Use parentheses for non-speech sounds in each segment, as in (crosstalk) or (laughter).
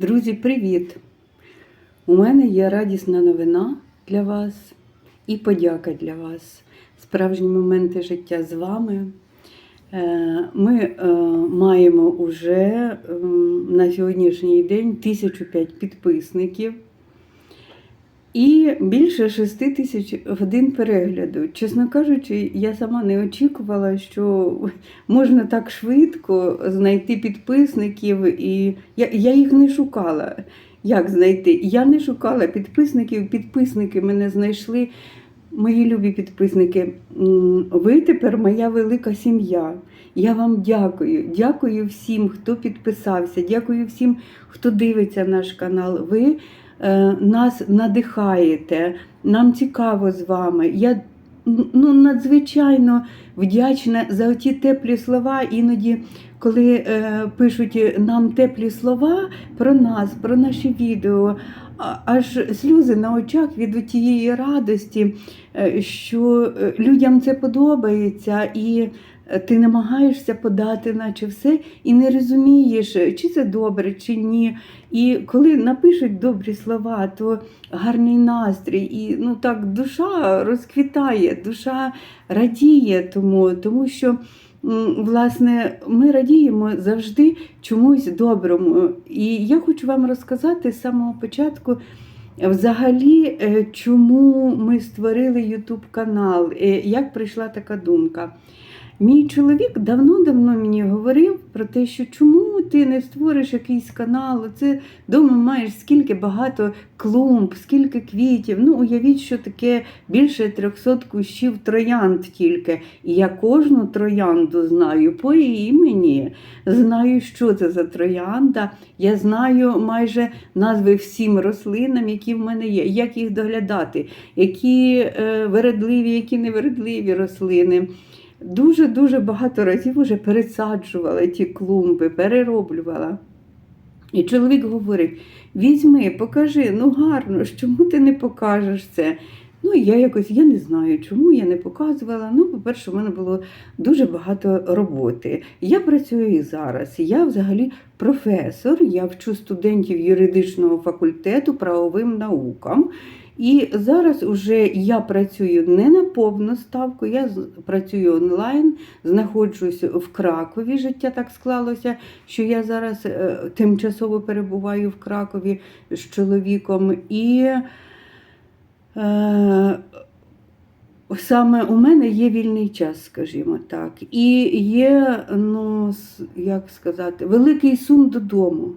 Друзі, привіт! У мене є радісна новина для вас і подяка для вас. Справжні моменти життя з вами. Е, Ми е, маємо уже ем, на сьогоднішній день 1005 підписників і більше 6 тисяч годин перегляду. Чесно кажучи, я сама не очікувала, що можна так швидко знайти підписників, і я, я їх не шукала. Як знайти? Я не шукала підписників, підписники мене знайшли. Мої любі підписники, ви тепер моя велика сім'я. Я вам дякую. Дякую всім, хто підписався. Дякую всім, хто дивиться наш канал. Ви нас надихаєте. Нам цікаво з вами. Я ну, надзвичайно вдячна за ті теплі слова. Іноді, коли е, пишуть нам теплі слова про нас, про наші відео, аж сльози на очах від тієї радості, е, що е, людям це подобається, і е, ти намагаєшся подати, наче все, і не розумієш, чи це добре, чи ні. І коли напишуть добрі слова, то гарний настрій, і ну так душа розквітає, душа радіє тому, тому що. Власне, ми радіємо завжди чомусь доброму. І я хочу вам розказати з самого початку, взагалі, е, чому ми створили YouTube канал, е, як прийшла така думка. Мій чоловік давно-давно мені говорив про те, що чому ти не створиш якийсь канал, це вдома маєш скільки багато клумб, скільки квітів. Ну, уявіть, що таке більше 300 кущів троянд тільки. І я кожну троянду знаю по імені, знаю, що це за троянда. Я знаю майже назви всім рослинам, які в мене є, як їх доглядати, які е, вередливі, які невередливі рослини. Дуже-дуже багато разів уже пересаджувала ті клумби, перероблювала. І чоловік говорить: візьми, покажи, ну гарно, чому ти не покажеш це? Ну, я якось я не знаю, чому я не показувала. Ну, по-перше, в мене було дуже багато роботи. Я працюю і зараз. Я взагалі професор, я вчу студентів юридичного факультету правовим наукам. І зараз уже я працюю не на повну ставку, я працюю онлайн, знаходжусь в Кракові. Життя так склалося, що я зараз е, тимчасово перебуваю в Кракові з чоловіком. І е, саме у мене є вільний час, скажімо так. І є, ну, як сказати, великий сум додому.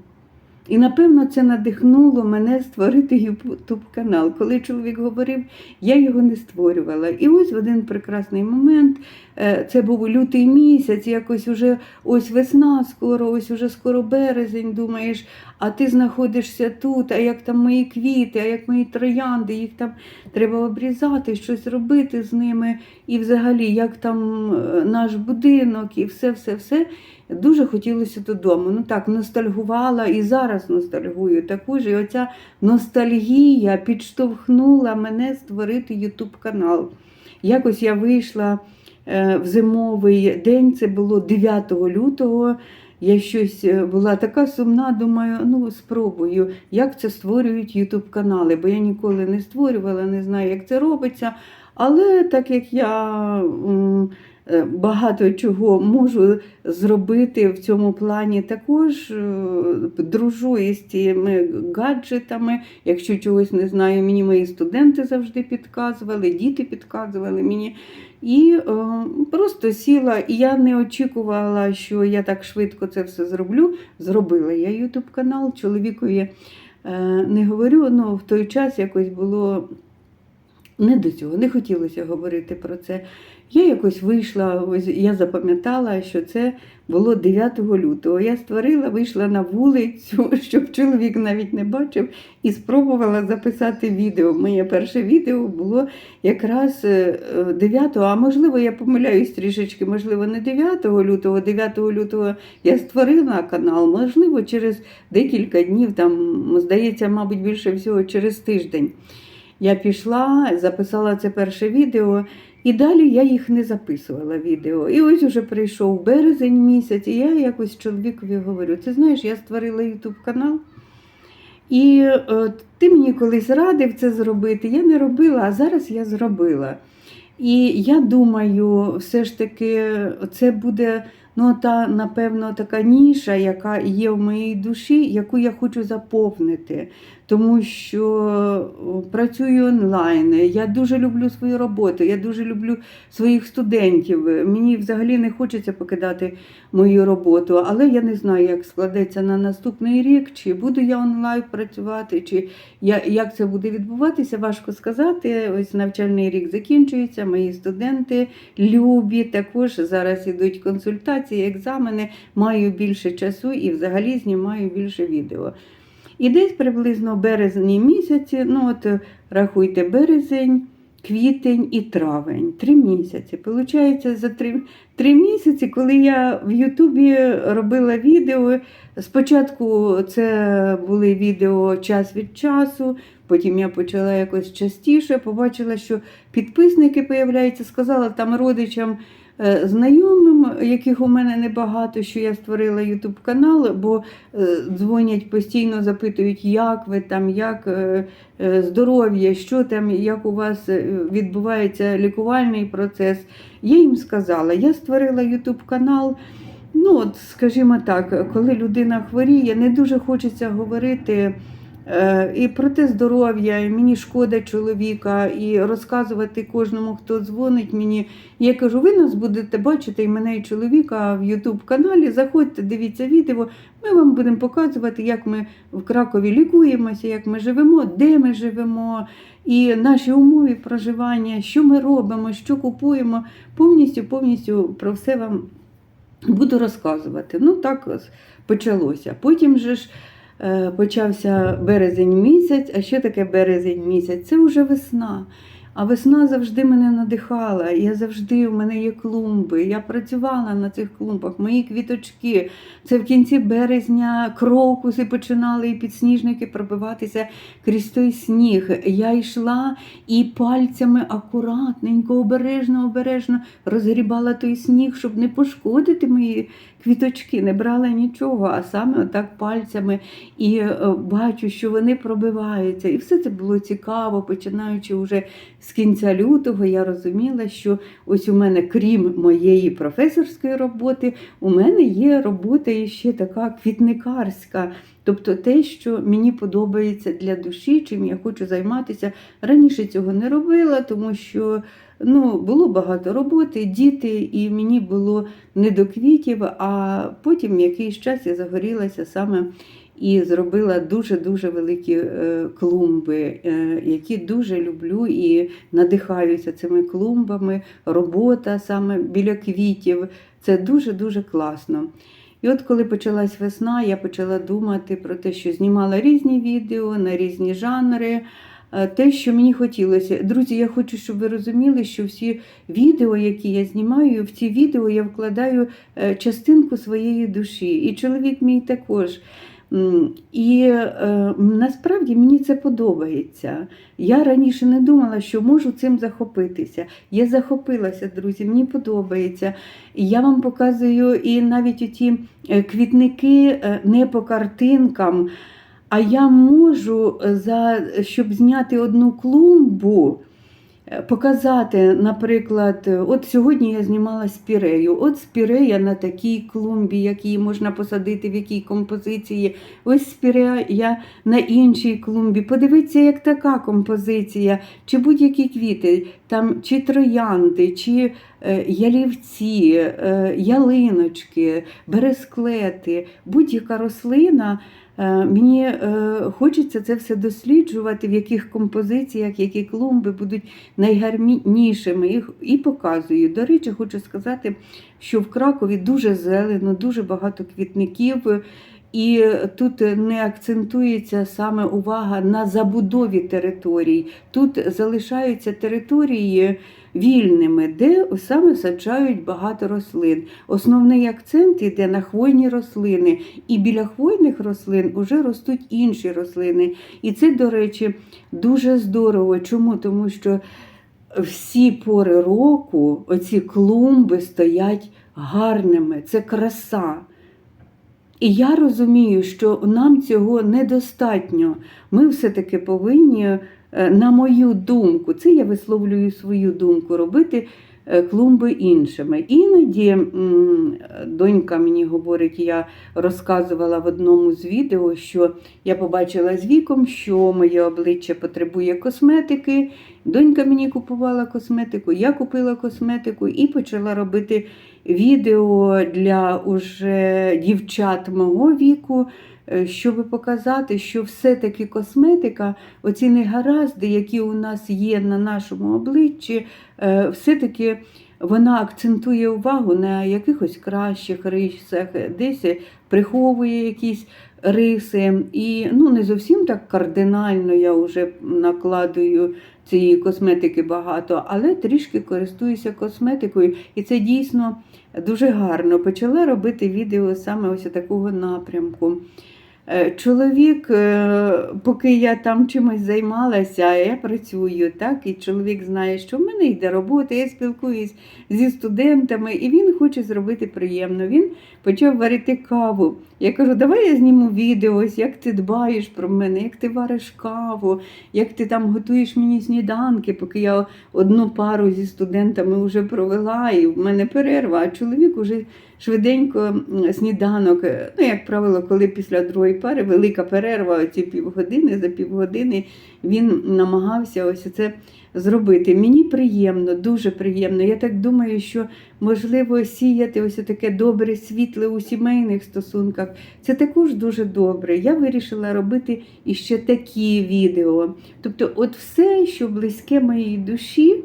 І напевно це надихнуло мене створити YouTube канал. Коли чоловік говорив, я його не створювала. І ось в один прекрасний момент, е, це був лютий місяць, якось уже ось весна скоро, ось уже скоро березень, думаєш, а ти знаходишся тут, а як там мої квіти, а як мої троянди, їх там треба обрізати, щось робити з ними. І взагалі, як там е, наш будинок, і все, все, все. Дуже хотілося додому. Ну так, ностальгувала і зараз ностальгую також. І оця ностальгія підштовхнула мене створити YouTube канал. Якось я вийшла е, в зимовий день, це було 9 лютого. Я щось е, була така сумна, думаю, ну спробую, як це створюють YouTube канали, бо я ніколи не створювала, не знаю, як це робиться. Але так як я багато чого можу зробити в цьому плані, також е, дружу із тими гаджетами. Якщо чогось не знаю, мені мої студенти завжди підказували, діти підказували мені. І е, просто сіла, і я не очікувала, що я так швидко це все зроблю. Зробила я YouTube канал чоловікові. е, Не говорю, але в той час якось було не до цього, не хотілося говорити про це. Я якось вийшла, ось я запам'ятала, що це було 9 лютого. Я створила, вийшла на вулицю, (laughs) щоб чоловік навіть не бачив, і спробувала записати відео. Моє перше відео було якраз е, е, 9, а можливо, я помиляюсь трішечки, можливо, не 9 лютого, 9 лютого я створила канал, можливо, через декілька днів, там, здається, мабуть, більше всього через тиждень. Я пішла, записала це перше відео, і далі я їх не записувала відео. І ось уже прийшов березень місяць, і я якось чоловікові говорю: ти знаєш, я створила YouTube канал. І е, ти мені колись радив це зробити. Я не робила, а зараз я зробила. І я думаю, все ж таки, це буде ну, та, напевно, така ніша, яка є в моїй душі, яку я хочу заповнити. Тому що працюю онлайн, я дуже люблю свою роботу, я дуже люблю своїх студентів. Мені взагалі не хочеться покидати мою роботу, але я не знаю, як складеться на наступний рік, чи буду я онлайн працювати, чи я, як це буде відбуватися, важко сказати. Ось навчальний рік закінчується. Мої студенти любі, також зараз ідуть консультації, екзамени, маю більше часу і взагалі знімаю більше відео. І десь приблизно березні місяці, ну от рахуйте, березень, квітень і травень. Три місяці. Получається, за три, три місяці, коли я в Ютубі робила відео. Спочатку це були відео час від часу, потім я почала якось частіше, побачила, що підписники появляються, сказала там родичам. Е, Знайомим, яких у мене небагато, що я створила YouTube канал, бо е, дзвонять постійно, запитують, як ви там, як е, здоров'я, що там, як у вас відбувається лікувальний процес. Я їм сказала, я створила YouTube канал. Ну, от, скажімо так, коли людина хворіє, не дуже хочеться говорити і про те здоров'я, і мені шкода чоловіка, і розказувати кожному, хто дзвонить мені. Я кажу, ви нас будете бачити і мене, і чоловіка в YouTube каналі. Заходьте, дивіться відео. Ми вам будемо показувати, як ми в Кракові лікуємося, як ми живемо, де ми живемо, і наші умови проживання, що ми робимо, що купуємо. Повністю, повністю про все вам буду розказувати. Ну, так почалося. Потім же ж е, почався березень місяць. А що таке березень місяць? Це вже весна. А весна завжди мене надихала. Я завжди, у мене є клумби. Я працювала на цих клумбах, мої квіточки. Це в кінці березня крокуси починали і підсніжники пробиватися крізь той сніг. Я йшла і пальцями акуратненько, обережно, обережно розгрібала той сніг, щоб не пошкодити мої квіточки, не брала нічого, а саме отак пальцями і е, бачу, що вони пробиваються. І все це було цікаво, починаючи вже з кінця лютого, я розуміла, що ось у мене, крім моєї професорської роботи, у мене є робота ще така квітникарська. Тобто те, що мені подобається для душі, чим я хочу займатися. Раніше цього не робила, тому що ну, було багато роботи, діти, і мені було не до квітів, а потім якийсь час я загорілася саме і зробила дуже-дуже великі е, клумби, е, які дуже люблю і надихаюся цими клумбами. Робота саме біля квітів. Це дуже-дуже класно. І от коли почалась весна, я почала думати про те, що знімала різні відео на різні жанри. Е, Те, що мені хотілося. Друзі, я хочу, щоб ви розуміли, що всі відео, які я знімаю, в ці відео я вкладаю е, частинку своєї душі. І чоловік мій також. І е, насправді мені це подобається. Я раніше не думала, що можу цим захопитися. Я захопилася, друзі, мені подобається. Я вам показую і навіть оті е, квітники не по картинкам, а я можу, е, за, щоб зняти одну клумбу, е, показати, наприклад, е, от сьогодні я знімала спірею. От спірея на такій клумбі, як її можна посадити, в якій композиції. Ось спірея на іншій клумбі. Подивіться, як така композиція, чи будь-які квіти, там чи троянди, чи ялівці, е, ялиночки, бересклети, будь-яка рослина. Е, Мені е, хочеться це все досліджувати, в яких композиціях, які клумби будуть найгарнішими. Їх і показую. До речі, хочу сказати, що в Кракові дуже зелено, дуже багато квітників. І тут не акцентується саме увага на забудові територій. Тут залишаються території вільними, де саме саджають багато рослин. Основний акцент йде на хвойні рослини, і біля хвойних рослин вже ростуть інші рослини. І це, до речі, дуже здорово. Чому? Тому що всі пори року оці клумби стоять гарними, це краса. І я розумію, що нам цього недостатньо. Ми все-таки повинні, е, на мою думку, це я висловлюю свою думку, робити клумби іншими. Іноді донька мені говорить, я розказувала в одному з відео, що я побачила з віком, що моє обличчя потребує косметики. Донька мені купувала косметику, я купила косметику і почала робити відео для уже дівчат мого віку, е, щоб показати, що все-таки косметика, оці негаразди, які у нас є на нашому обличчі, е, все-таки вона акцентує увагу на якихось кращих рисах, десь приховує якісь риси. І ну, не зовсім так кардинально я вже накладую цієї косметики багато, але трішки користуюся косметикою, і це дійсно дуже гарно. Почала робити відео саме ось такого напрямку. Е, Чоловік, е, поки я там чимось займалася, я працюю, так, і чоловік знає, що в мене йде робота, я спілкуюсь зі студентами, і він хоче зробити приємно. Він почав варити каву. Я кажу, давай я зніму відео, ось як ти дбаєш про мене, як ти вариш каву, як ти там готуєш мені сніданки, поки я одну пару зі студентами вже провела, і в мене перерва, а чоловік уже швиденько сніданок. е, Ну, як правило, коли після другої пари велика перерва, оці півгодини, за півгодини він намагався ось це зробити. Мені приємно, дуже приємно. Я так думаю, що можливо сіяти ось таке добре світле у сімейних стосунках. Це також дуже добре. Я вирішила робити іще такі відео. Тобто, от все, що близьке моїй душі.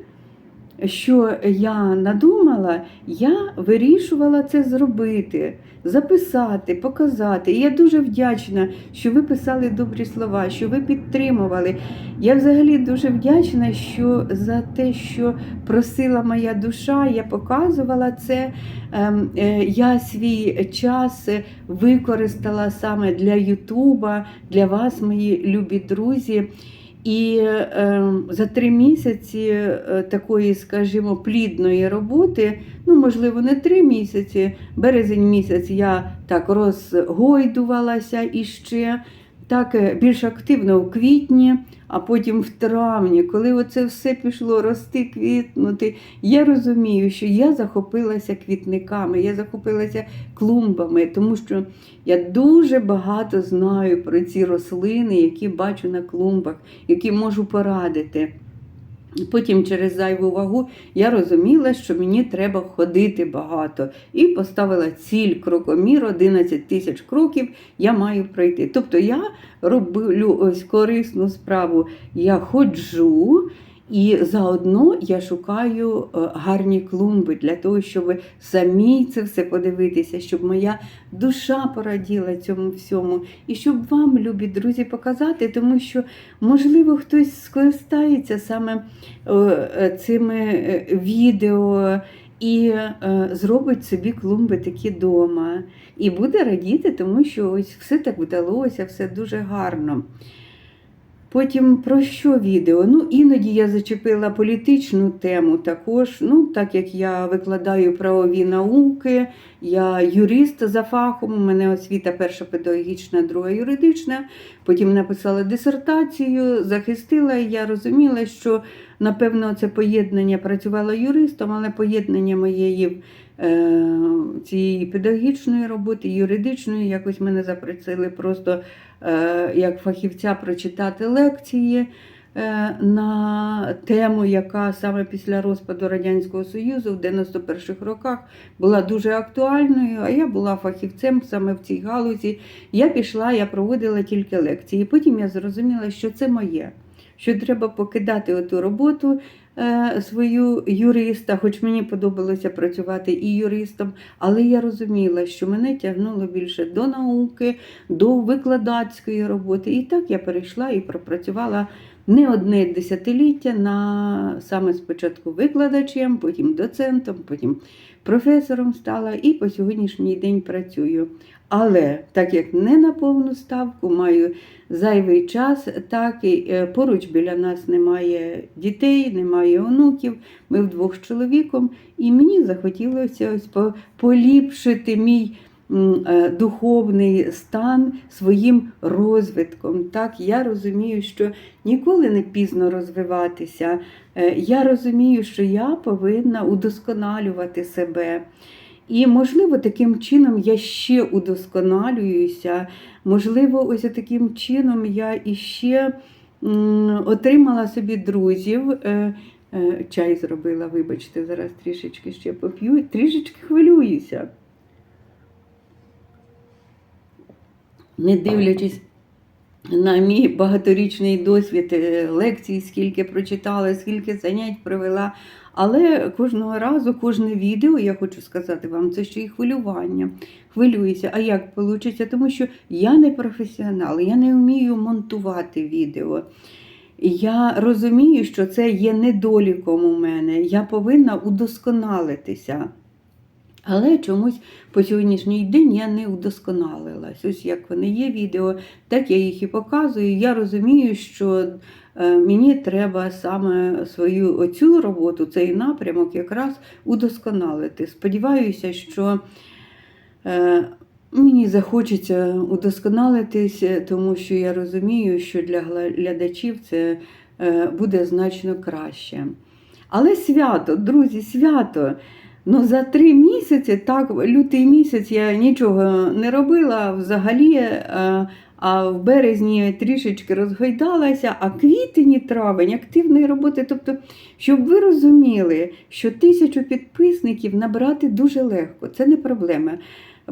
Що я надумала, я вирішувала це зробити, записати, показати. І я дуже вдячна, що ви писали добрі слова, що ви підтримували. Я взагалі дуже вдячна, що за те, що просила моя душа, я показувала це. Ем, е, Я свій час використала саме для Ютуба, для вас, мої любі друзі. І е, за три місяці е, такої, скажімо, плідної роботи, ну, можливо, не три місяці, березень місяць я так розгойдувалася іще, так е, більш активно в квітні, а потім в травні, коли оце все пішло рости, квітнути, я розумію, що я захопилася квітниками, я захопилася клумбами, тому що я дуже багато знаю про ці рослини, які бачу на клумбах, які можу порадити. Потім через зайву вагу я розуміла, що мені треба ходити багато. І поставила ціль крокомір 11 тисяч кроків я маю пройти. Тобто я роблю ось корисну справу, я ходжу. І заодно я шукаю е, гарні клумби для того, щоб самі це все подивитися, щоб моя душа пораділа цьому всьому, і щоб вам, любі друзі, показати, тому що, можливо, хтось скористається саме е, е, цими відео. І зробить собі клумби такі дома. І буде радіти, тому що ось все так вдалося, все дуже гарно. Потім про що відео? Ну, іноді я зачепила політичну тему також. Ну, так як я викладаю правові науки, я юрист за фахом, у мене освіта перша педагогічна, друга юридична. Потім написала дисертацію, захистила, і я розуміла, що напевно це поєднання працювала юристом, але поєднання моєї е, цієї педагогічної роботи, юридичної, якось мене запросили просто е, як фахівця прочитати лекції е, на тему, яка саме після розпаду Радянського Союзу в 91-х роках була дуже актуальною, а я була фахівцем саме в цій галузі. Я пішла, я проводила тільки лекції. Потім я зрозуміла, що це моє. Що треба покидати оту роботу е, свою юриста, хоч мені подобалося працювати і юристом, але я розуміла, що мене тягнуло більше до науки, до викладацької роботи. І так я перейшла і пропрацювала не одне десятиліття на саме спочатку викладачем, потім доцентом, потім професором стала і по сьогоднішній день працюю. Але так як не на повну ставку, маю зайвий час, так і е, поруч біля нас немає дітей, немає онуків. Ми вдвох з чоловіком, і мені захотілося ось поліпшити мій е, духовний стан своїм розвитком. Так, я розумію, що ніколи не пізно розвиватися. Е, Я розумію, що я повинна удосконалювати себе. І, можливо, таким чином я ще удосконалююся. Можливо, ось таким чином я іще отримала собі друзів. Е, е, Чай зробила, вибачте, зараз трішечки ще поп'ю, трішечки хвилююся. Не дивлячись на мій багаторічний досвід е, лекцій, скільки прочитала, скільки занять провела. Але кожного разу, кожне відео, я хочу сказати вам, це ще й хвилювання. Хвилююся. А як вийде? Тому що я не професіонал, я не вмію монтувати відео. Я розумію, що це є недоліком у мене. Я повинна удосконалитися. Але чомусь по сьогоднішній день я не удосконалилась. Ось як вони є відео, так я їх і показую. Я розумію, що мені треба саме свою оцю роботу, цей напрямок якраз удосконалити. Сподіваюся, що е, мені захочеться удосконалитись, тому що я розумію, що для глядачів це е, буде значно краще. Але свято, друзі, свято. Ну, за три місяці, так, лютий місяць я нічого не робила взагалі, е, а в березні трішечки розгойдалася, а квітень і травень активної роботи. Тобто, щоб ви розуміли, що тисячу підписників набрати дуже легко, це не проблема.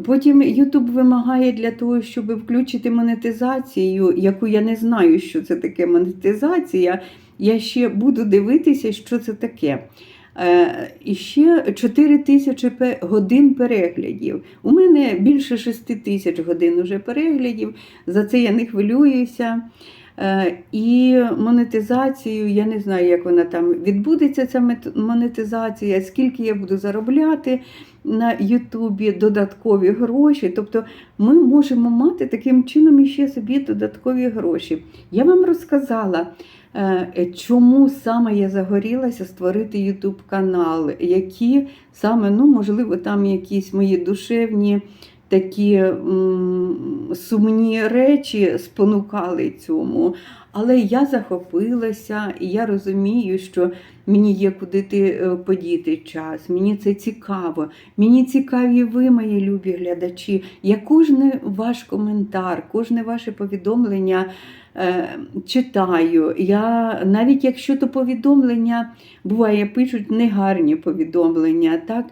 Потім YouTube вимагає для того, щоб включити монетизацію, яку я не знаю, що це таке монетизація. Я ще буду дивитися, що це таке. Е, І ще 4 тисячі годин переглядів. У мене більше 6 тисяч годин уже переглядів. За це я не хвилююся. Е, І монетизацію, я не знаю, як вона там відбудеться, ця монетизація, скільки я буду заробляти на Ютубі додаткові гроші. Тобто ми можемо мати таким чином ще собі додаткові гроші. Я вам розказала, е, чому саме я загорілася створити Ютуб канал, які саме, ну, можливо, там якісь мої душевні такі сумні речі спонукали цьому. Але я захопилася, і я розумію, що мені є куди е, подіти час. Мені це цікаво. Мені цікаві ви, мої любі глядачі. Я кожен ваш коментар, кожне ваше повідомлення читаю. Я навіть якщо то повідомлення буває, пишуть негарні повідомлення. так,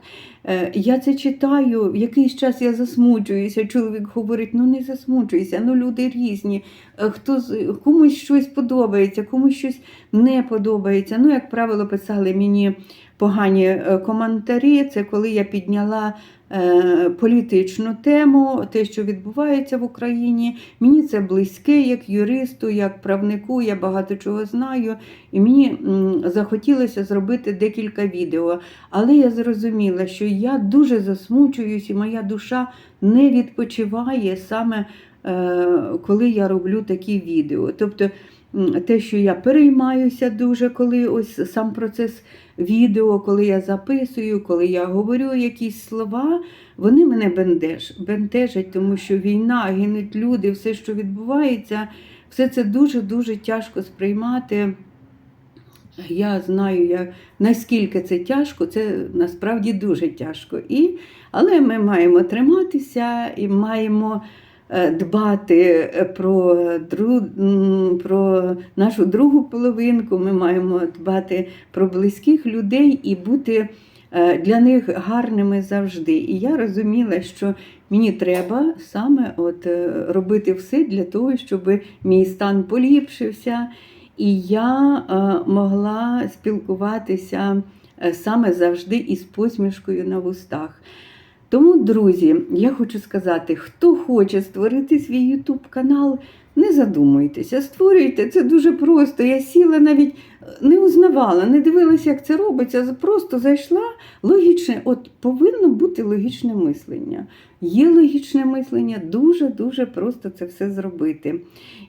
е, Я це читаю, якийсь час я засмучуюся. Чоловік говорить: ну не засмучуйся, ну люди різні. Е, Хто комусь щось подобається, комусь щось не подобається. Ну, як правило, писали мені погані е, коментарі. Це коли я підняла е, політичну тему, те, що відбувається в Україні. Мені це близьке, як юристу, як правнику, я багато чого знаю. І мені захотілося зробити декілька відео. Але я зрозуміла, що я дуже засмучуюсь, і моя душа не відпочиває саме е, коли я роблю такі відео. Тобто те, що я переймаюся дуже, коли ось сам процес відео, коли я записую, коли я говорю якісь слова, вони мене бентеж, бентежать, тому що війна, гинуть люди, все, що відбувається, все це дуже-дуже тяжко сприймати. Я знаю, я, наскільки це тяжко, це насправді дуже тяжко. І, але ми маємо триматися і маємо дбати е, про, дру, про нашу другу половинку, ми маємо дбати про близьких людей і бути е, для них гарними завжди. І я розуміла, що мені треба саме от, е, робити все для того, щоб мій стан поліпшився. І я е, могла спілкуватися е, саме завжди із посмішкою на вустах. Тому, друзі, я хочу сказати, хто хоче створити свій YouTube канал, не задумуйтеся, створюйте, це дуже просто. Я сіла навіть е, не узнавала, не дивилася, як це робиться, просто зайшла логічне, от повинно бути логічне мислення. Є логічне мислення, дуже-дуже просто це все зробити.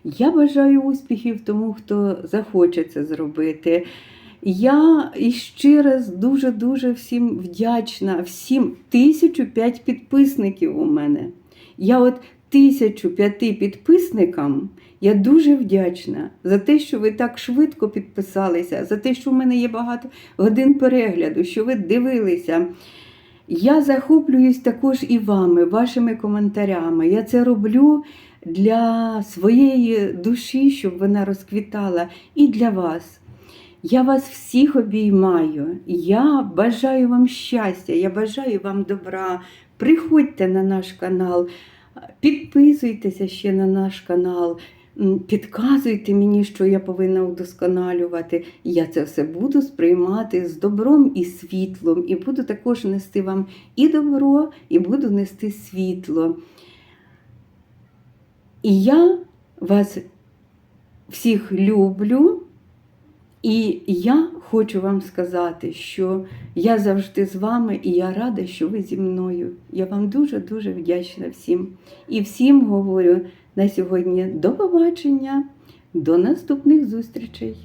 Я бажаю успіхів тому, хто захоче це зробити. Я іще раз дуже-дуже всім вдячна. Всім тисячу п'ять підписників у мене. Я от тисячу п'яти підписникам я дуже вдячна за те, що ви так швидко підписалися, за те, що в мене є багато годин перегляду, що ви дивилися. Я захоплююсь також і вами, вашими коментарями. Я це роблю для своєї душі, щоб вона розквітала, і для вас. Я вас всіх обіймаю. Я бажаю вам щастя, я бажаю вам добра. Приходьте на наш канал, підписуйтеся ще на наш канал, підказуйте мені, що я повинна удосконалювати. Я це все буду сприймати з добром і світлом, і буду також нести вам і добро, і буду нести світло. І я вас всіх люблю. І я хочу вам сказати, що я завжди з вами, і я рада, що ви зі мною. Я вам дуже-дуже вдячна всім. І всім говорю на сьогодні до побачення, до наступних зустрічей.